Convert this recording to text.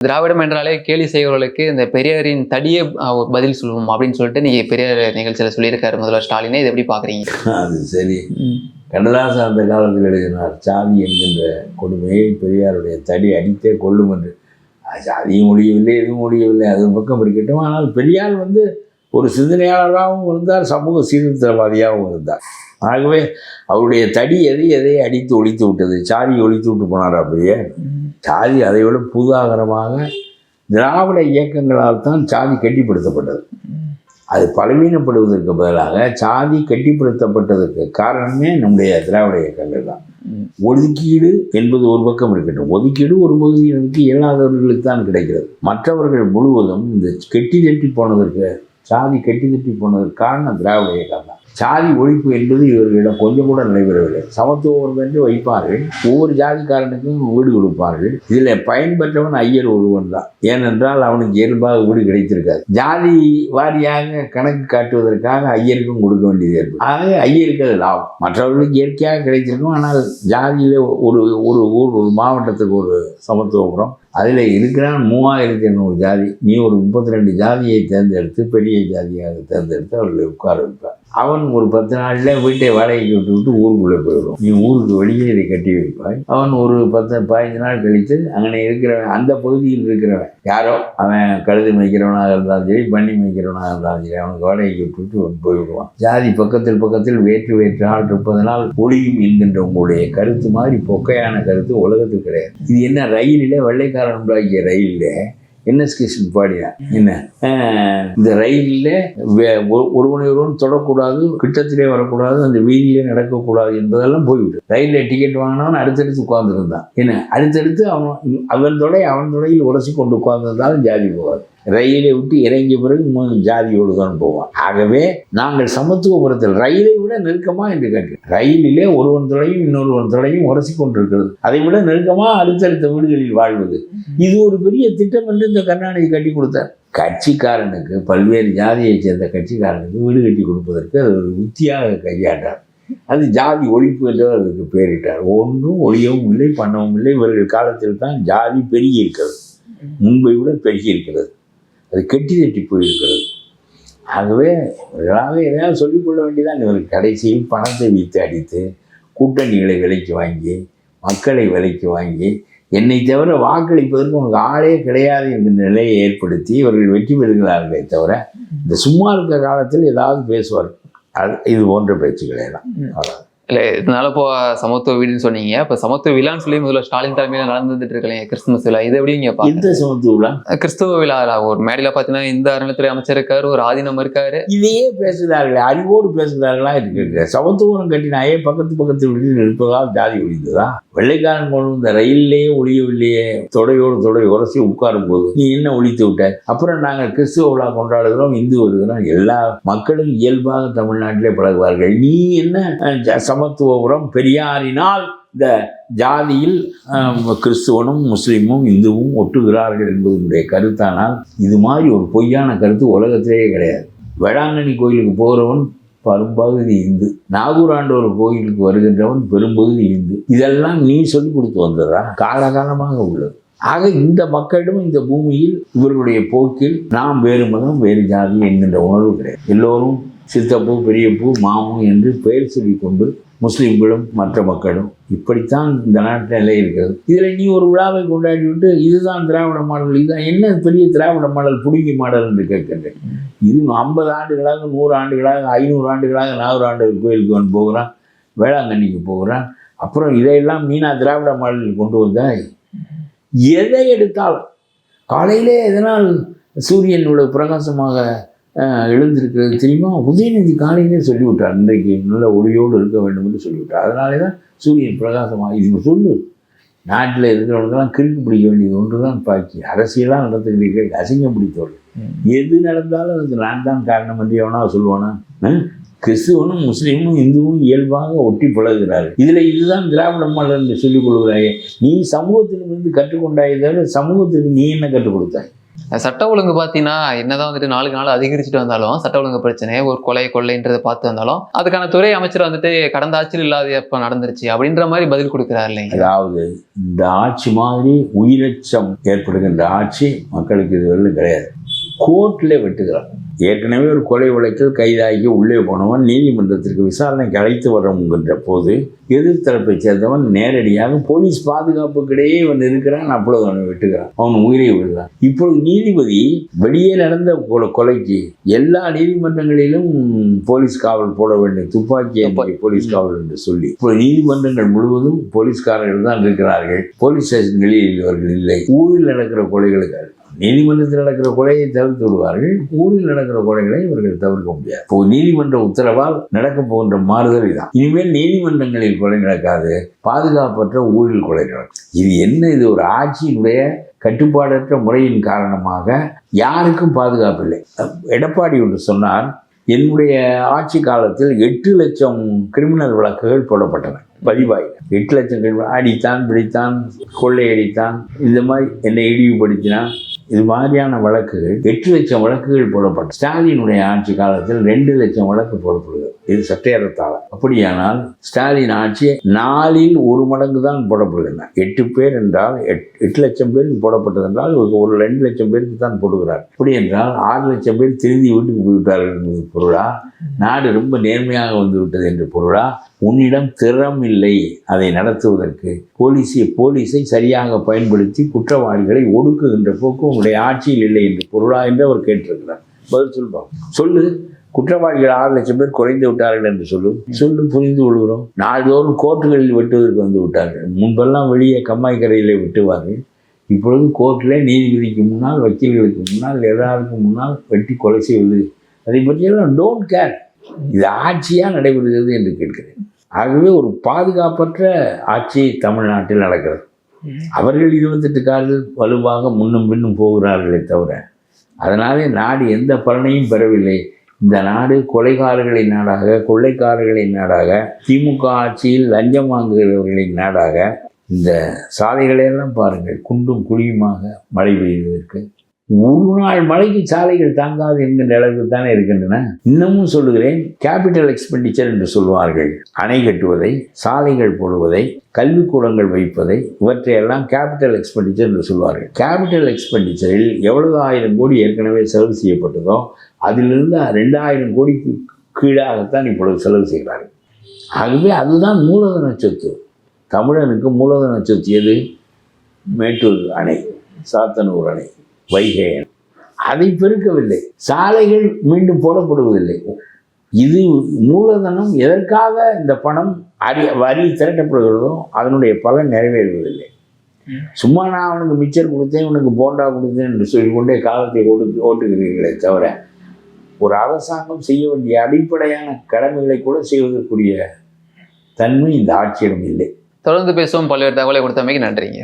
திராவிடம் என்றாலே கேலி செய்வர்களுக்கு இந்த பெரியாரின் தடியே பதில் சொல்லுவோம் அப்படின்னு சொல்லிட்டு நீங்க பெரியார் நிகழ்ச்சியில சொல்லியிருக்காரு முதல்வர் ஸ்டாலினே. இது எப்படி பாக்குறீங்க அது சரி. கண்ணதாசன் அந்த காலத்தில் எழுதினார் சாதி என்கின்ற கொடுமையை பெரியாருடைய தடி அடித்தே கொள்ளும் என்று. அது சாதியும் முடியவில்லை எதுவும் முடியவில்லை அது பக்கம் இருக்கட்டும். ஆனால் பெரியார் வந்து ஒரு சிந்தனையாளராகவும் இருந்தார் சமூக சீர்திருத்தவாதியாகவும் இருந்தார். ஆகவே அவருடைய தடி எதை எதை அடித்து ஒழித்து விட்டது? சாதி ஒழித்து விட்டு போனார் அப்படியே? சாதி அதை விட புதாகரமாக திராவிட இயக்கங்களால் தான் சாதி கட்டிப்படுத்தப்பட்டது. அது பலவீனப்படுவதற்கு பதிலாக சாதி கட்டிப்படுத்தப்பட்டதற்கு காரணமே நம்முடைய திராவிட இயக்கங்கள் தான். ஒதுக்கீடு என்பது ஒரு பக்கம் இருக்கட்டும். ஒதுக்கீடு ஒரு பகுதியினருக்கு இயலாதவர்களுக்கு தான் கிடைக்கிறது. மற்றவர்கள் முழுவதும் இந்த கெட்டி தட்டி போனதற்கு சாதி கட்டி தட்டி போனதற்கு காரணம் திராவிட இயக்கம் தான். சாதி ஒழிப்பு என்பது இவர்களிடம் கொஞ்சம் கூட நடைபெறவில்லை. சமத்துவம் என்று வைப்பார்கள். ஒவ்வொரு ஜாதிக்காரனுக்கும் வீடு கொடுப்பார்கள். இதில் பயன்பெற்றவன் ஐயர் ஒருவன் தான். ஏனென்றால் அவனுக்கு இயல்பாக வீடு கிடைத்திருக்காது. ஜாதி வாரியாக கணக்கு காட்டுவதற்காக ஐயருக்கும் கொடுக்க வேண்டியது ஏற்படும். ஆக ஐயருக்கு அது லாபம். மற்றவர்களுக்கு இயற்கையாக கிடைத்திருக்கும். ஆனால் ஜாதியில் ஒரு ஒரு ஊர் ஒரு மாவட்டத்துக்கு ஒரு சமத்துவபுரம் அதில் இருக்கிறான் மூவாயிரத்தி எண்ணூறு ஜாதி. நீ ஒரு முப்பத்தி ரெண்டு ஜாதியை தேர்ந்தெடுத்து பெரிய ஜாதியாக தேர்ந்தெடுத்து அவர்களை உட்கார வைப்பான் அவன் ஒரு பத்து நாளில் வீட்டை வாடகைக்கு விட்டு விட்டு ஊருக்குள்ளே போயிடும். நீ ஊருக்கு வெளியே இதை கட்டி வைப்பாய். அவன் ஒரு பத்து பதினஞ்சு நாள் கழித்து அங்கே இருக்கிறவன் அந்த பகுதியில் இருக்கிறவன் யாரோ அவன் கழுது மேய்க்கிறவனாக இருந்தாலும் சரி பண்ணி மேய்க்கிறவனாக இருந்தாலும் சரி அவனுக்கு வாடகைக்கு விட்டு விட்டு போய்விடுவான். ஜாதி பக்கத்தில் பக்கத்தில் வேற்று வேற்று நாள் இருப்பதனால் ஒளியும் என்கின்ற உங்களுடைய கருத்து மாதிரி பொக்கையான கருத்து உலகத்தில் கிடையாது. இது என்ன ரயிலில் வெள்ளைக்கார உண்டாக்கிய ரயிலில். என்ன கிருஷ்ணன் பாடினார் என்ன? இந்த ரயிலில் ஒருவனை ஒருவன் தொடக்கூடாது கிட்டத்திலே வரக்கூடாது அந்த வீதியிலே நடக்கக்கூடாது என்பதெல்லாம் போய்விட்டு ரயிலில் டிக்கெட் வாங்கினவன் அடுத்தடுத்து உட்கார்ந்துருந்தான். என்ன? அடுத்தடுத்து அவன் அவன் தொடை அவன் தொடையில் உரசி கொண்டு உட்கார்ந்திருந்தாலும் ஜாதி போகாது. ரயிலை விட்டு இறங்கிய பிறகு மூணு ஜாதியோடு போவான். ஆகவே நாங்கள் சமத்துவபுரத்தில் ரயிலை விட நெருக்கமாக என்று கேட்கிறேன். ரயிலிலே ஒருவன் தொலையும் இன்னொருவன் தொலையும் உரசி கொண்டிருக்கிறது. அதை விட நெருக்கமாக அடுத்தடுத்த வீடுகளில் வாழ்வது. இது ஒரு பெரிய திட்டம் என்று இந்த கருணாநிதி கட்டி கொடுத்தார். கட்சிக்காரனுக்கு பல்வேறு ஜாதியைச் சேர்ந்த கட்சிக்காரனுக்கு வீடு கட்டி கொடுப்பதற்கு அது ஒரு உத்தியாக கையாண்டார். அது ஜாதி ஒழிப்பு என்று அதுக்கு பேரிட்டார் ஒன்றும் ஒழியவும் இல்லை பண்ணவும் இல்லை. இவர்கள் காலத்தில் தான் ஜாதி பெருகி இருக்கிறது. முன்பை விட பெருகி இருக்கிறது. அது கெட்டி தட்டி போயிருக்கிறது. ஆகவே இவர்களாக எதையாவது சொல்லிக்கொள்ள வேண்டியதான் இவர்கள் கடைசியில் பணத்தை வைத்து அடித்து கூட்டணிகளை விலைக்கு வாங்கி மக்களை விலைக்கு வாங்கி என்னை தவிர வாக்களிப்பதற்கு உனக்கு ஆளே கிடையாது என்கிற நிலையை ஏற்படுத்தி இவர்கள் வெற்றி பெறுகிறார்களே தவிர இந்த சும்மா இருக்க காலத்தில் ஏதாவது பேசுவார் அது இது போன்ற பேச்சுக்களை எல்லாம் அவ்வளவுதான். இல்ல இதனால இப்போ சமத்துவ வீடுன்னு சொன்னீங்க. இப்ப சமத்துவ விழான்னு சொல்லி முதல்ல ஸ்டாலின் தலைமையில நடந்துட்டு இருக்கலைங்க கிறிஸ்துமஸ் விழா. இது எப்படி பாக்குறீங்க எந்த சமத்துவ விழா? கிறிஸ்துவ விழா ஒரு மேடையில பாத்தீங்கன்னா இந்த அறநிலைத்துறை அமைச்சர் இருக்காரு ஒரு ஆதீனம் இருக்காரு. இதையே பேசுகிறார்கள் அறிவோடு பேசுகிறார்களா இருக்கு சமத்துவம் கட்டினாயே பக்கத்து பக்கத்து வீட்டில் இருப்பதால் ஜாதி ஒழிந்ததா? வெள்ளைக்காரன் கொண்டு வந்த ரயிலே ஒழியவில்லையே தொடையோடு தொடை உரசி உட்காரும் போது நீ என்ன ஒழித்து விட்ட அப்புறம் நாங்கள் கிறிஸ்துவ விழா கொண்டாடுகிறோம் இந்து வருகிறோம். எல்லா மக்களும் இயல்பாக தமிழ்நாட்டிலே பழகுவார்கள். நீ என்ன சமத்துவ உரம் பெரியாரினால் இந்த ஜாதியில் கிறிஸ்துவனும் முஸ்லீமும் இந்துவும் ஒட்டுகிறார்கள் என்பதனுடைய கருத்தானால் இது மாதிரி ஒரு பொய்யான கருத்து உலகத்திலேயே கிடையாது. வேளாங்கண்ணி கோயிலுக்கு போகிறவன் பெரும்பகுதி இந்து. நாகூராண்டவர் கோயிலுக்கு வருகின்றவன் பெரும்பகுதி இந்து. இதெல்லாம் நீ சொல்லி கொடுத்து வந்ததா? காலகாலமாக உள்ளது. ஆக இந்த மக்களிடம் இந்த பூமியில் இவர்களுடைய போக்கில் நாம் வேறு மதம் வேறு ஜாதி என்கின்ற உணர்வு கிடையாது. எல்லோரும் சித்தப்பூ பெரியப்பூ மாமு என்று பெயர் சொல்லிக்கொண்டு முஸ்லீம்களும் மற்ற மக்களும் இப்படித்தான் இந்த நாட்டில் நிலை இருக்கிறது. இதில் நீ ஒரு விழாவை கொண்டாடி விட்டு இதுதான் திராவிட மாடல் இதுதான் என்ன பெரிய திராவிட மாடல் புடுங்கி மாடல் என்று கேட்கின்றேன். இது ஐம்பது ஆண்டுகளாக நூறு ஆண்டுகளாக ஐநூறு ஆண்டுகளாக நானூறு ஆண்டு கோயிலுக்கு வந்து போகிறான் வேளாங்கண்ணிக்கு போகிறான். அப்புறம் இதையெல்லாம் மீனா திராவிட மாடலில் கொண்டு வந்தாய். எதை எடுத்தாலும் காலையிலே எதனால் சூரியனோட பிரகாசமாக எழுந்திருக்கிறது. தெரியுமா? உதயநிதி காலையிலே சொல்லிவிட்டார். இன்றைக்கு நல்ல ஒளியோடு இருக்க வேண்டும் என்று சொல்லிவிட்டார். அதனாலே தான் சூரியன் பிரகாசமாக இது சொல்லு. நாட்டில் இருக்கிறவங்களுக்கெல்லாம் கிறுக்கு பிடிக்க வேண்டியது ஒன்று தான் பாக்கி அரசியலாக நடத்துகிறீர்கள். அசிங்கம் பிடித்தவர்கள். எது நடந்தாலும் அதுக்கு நான் தான் காரணம் என்று எவனா சொல்லுவானா? கிறிஸ்துவனும் முஸ்லீமும் இந்துவும் இயல்பாக ஒட்டி பழகுகிறார்கள். இதில் இதுதான் திராவிட மாடல் என்று சொல்லிக் கொள்கிறாயே. நீ சமூகத்திலிருந்து கற்றுக்கொண்டாயே தவிர சமூகத்திற்கு நீ என்ன கற்றுக் கொடுத்தாய்? சட்ட ஒழுங்கு பார்த்தீங்கன்னா என்னதான் வந்துட்டு நாளுக்கு நாள் அதிகரிச்சுட்டு வந்தாலும் சட்ட ஒழுங்கு பிரச்சனை ஒரு கொலை கொள்ளைன்றதை பார்த்து வந்தாலும் அதுக்கான துறை அமைச்சர் வந்துட்டு கடந்த ஆட்சியில் இல்லாத எப்ப நடந்துருச்சு அப்படின்ற மாதிரி பதில் கொடுக்குறாரு இல்லைங்க. அதாவது இந்த ஆட்சி மாதிரி உயிரச்சம் ஏற்படுகின்ற ஆட்சி மக்களுக்கு இதுவரையிலும் கிடையாது. கோர்ட்டில் வெட்டுகிறார். ஏற்கனவே ஒரு கொலை வழக்கில் கைதாகி உள்ளே போனவன் நீதிமன்றத்திற்கு விசாரணைக்கு அழைத்து வரங்கின்ற போது எதிர்த்தரப்பை சேர்ந்தவன் நேரடியாக போலீஸ் பாதுகாப்புக்கிடையே இவன் இருக்கிறான் அப்பொழுது அவனை வெட்டுகிறான். அவன் உயிரை விடுகிறான். இப்பொழுது நீதிபதி வெளியே நடந்த கொலை- கொலைக்கு எல்லா நீதிமன்றங்களிலும் போலீஸ் காவல் போட வேண்டும் துப்பாக்கி போலீஸ் காவல் என்று சொல்லி இப்போ நீதிமன்றங்கள் முழுவதும் போலீஸ்காரர்கள் தான் இருக்கிறார்கள். போலீஸ் ஸ்டேஷன்களில் இவர்கள் இல்லை. ஊரில் நடக்கிற கொலைகளுக்கு நீதிமன்றத்தில் நடக்கிற கொலையை தவிர்த்து விடுவார்கள். ஊரில் நடக்கிற கொலைகளை இவர்கள் தவிர்க்க முடியாது. இப்போ நீதிமன்ற உத்தரவால் நடக்க போகின்ற மாறுதல் இதான். இனிமேல் நீதிமன்றங்களில் கொலை நடக்காது. பாதுகாப்பற்ற ஊரில் கொலை நடக்கும். இது என்ன? இது ஒரு ஆட்சியினுடைய கட்டுப்பாடற்ற முறையின் காரணமாக யாருக்கும் பாதுகாப்பு இல்லை. எடப்பாடி ஒன்று சொன்னார் என்னுடைய ஆட்சி காலத்தில் எட்டு லட்சம் கிரிமினல் வழக்குகள் போடப்பட்டன பதிவாயின. எட்டு லட்சம் கிரிமினல் அடித்தான் பிடித்தான் கொள்ளையடித்தான் இந்த மாதிரி என்னை இழிவுபடுத்தினான். இது மாதிரியான வழக்குகள் எட்டு லட்சம் வழக்குகள் போடப்பட்ட ஸ்டாலினுடைய ஆட்சி காலத்தில் ரெண்டு லட்சம் வழக்கு போடப்படுகிறது. இது சட்டையறத்தால். அப்படியானால் ஸ்டாலின் ஆட்சி நாளில் ஒரு மடங்கு தான் போடப்படுகின்றன எட்டு பேர் என்றால் எட் எட்டு லட்சம் பேருக்கு போடப்பட்டது என்றால் ஒரு ரெண்டு லட்சம் பேருக்கு தான் போடுகிறார். அப்படி என்றால் ஆறு லட்சம் பேர் திருந்தி வீட்டுக்கு போய்விட்டார்கள் என்பது பொருளா? நாடு ரொம்ப நேர்மையாக வந்து விட்டது என்று பொருளா? உன்னிடம் திறம் இல்லை அதை நடத்துவதற்கு. போலீஸை போலீஸை சரியாக பயன்படுத்தி குற்றவாளிகளை ஒடுக்குகின்ற போக்கு உன்னுடைய ஆட்சியில் இல்லை என்று பொருளா என்று அவர் கேட்டிருக்கிறார். பதில் சொல்லுவோம் சொல்லு. குற்றவாளிகள் ஆறு லட்சம் பேர் குறைந்து விட்டார்கள் என்று சொல்லும். சொல்லு புரிந்து கொள்கிறோம். நாள்தோறும் கோர்ட்டுகளில் வெட்டுவதற்கு வந்து விட்டார்கள். முன்பெல்லாம் வெளியே கம்மாய் கரையிலே வெட்டுவார்கள். இப்பொழுது கோர்ட்டில் நீதிபதிக்கு முன்னால் வக்கீல்களுக்கு முன்னால் எல்லாருக்கும் முன்னால் வெட்டி கொலை செய்வது. அதை பற்றியெல்லாம் டோன்ட் கேர் இது ஆட்சியாக நடைபெறுகிறது என்று கேட்கிறேன். ஆகவே ஒரு பாதுகாப்பற்ற ஆட்சி தமிழ்நாட்டில் நடக்கிறது. அவர்கள் இருபத்தெட்டு காலில் வலுவாக முன்னும் பின்னும் போகிறார்களே தவிர அதனாலே நாடு எந்த பலனையும் பெறவில்லை. இந்த நாடு கொலைகாரர்களின் நாடாக கொள்ளைக்காரர்களின் நாடாக திமுக ஆட்சியில் லஞ்சம் வாங்குகிறவர்களின் நாடாக இந்த சாலைகளையெல்லாம் பாருங்கள். குண்டும் குழியுமாக மழை பெய்வதற்கு. ஒரு நாள் மழைக்கு சாலைகள் தாங்காது என்கின்ற அளவுக்கு தானே இருக்கின்றன. இன்னமும் சொல்லுகிறேன் கேபிட்டல் எக்ஸ்பெண்டிச்சர் என்று சொல்வார்கள். அணை கட்டுவதை சாலைகள் போடுவதை கல்விக்கூடங்கள் வைப்பதை இவற்றையெல்லாம் கேபிட்டல் எக்ஸ்பெண்டிச்சர் என்று சொல்வார்கள். கேபிட்டல் எக்ஸ்பெண்டிச்சரில் எவ்வளவு ஆயிரம் கோடி ஏற்கனவே செலவு செய்யப்பட்டதோ அதிலிருந்து ரெண்டாயிரம் கோடிக்கு கீழாகத்தான் இப்பொழுது செலவு செய்கிறார்கள். ஆகவே அதுதான் மூலதன சொத்து தமிழனுக்கு மூலதன சொத்து எது? மேட்டூர் அணை சாத்தனூர் அணை வைகை அணை. அதை பெருக்கவில்லை. சாலைகள் மீண்டும் போடப்படுவதில்லை. இது மூலதனம் எதற்காக இந்த பணம் அறி வரி திரட்டப்படுகிறதோ அதனுடைய பலன் நிறைவேறுவதில்லை. சும்மா நான் அவனுக்கு மிச்சர் கொடுத்தேன் உனக்கு போண்டா கொடுத்தேன் என்று சொல்லிக்கொண்டே காலத்தை ஓட்டு ஓட்டுகிறீர்களே தவிர ஒரு அரசாங்கம் செய்ய வேண்டிய அடிப்படையான கடமைகளை கூட செய்வதற்குரிய தன்மை இந்த ஆட்சியிடம் இல்லை. தொடர்ந்து பேசுவோம். பல்வேறு தகவலை கொடுத்தமைக்கு நன்றிங்க.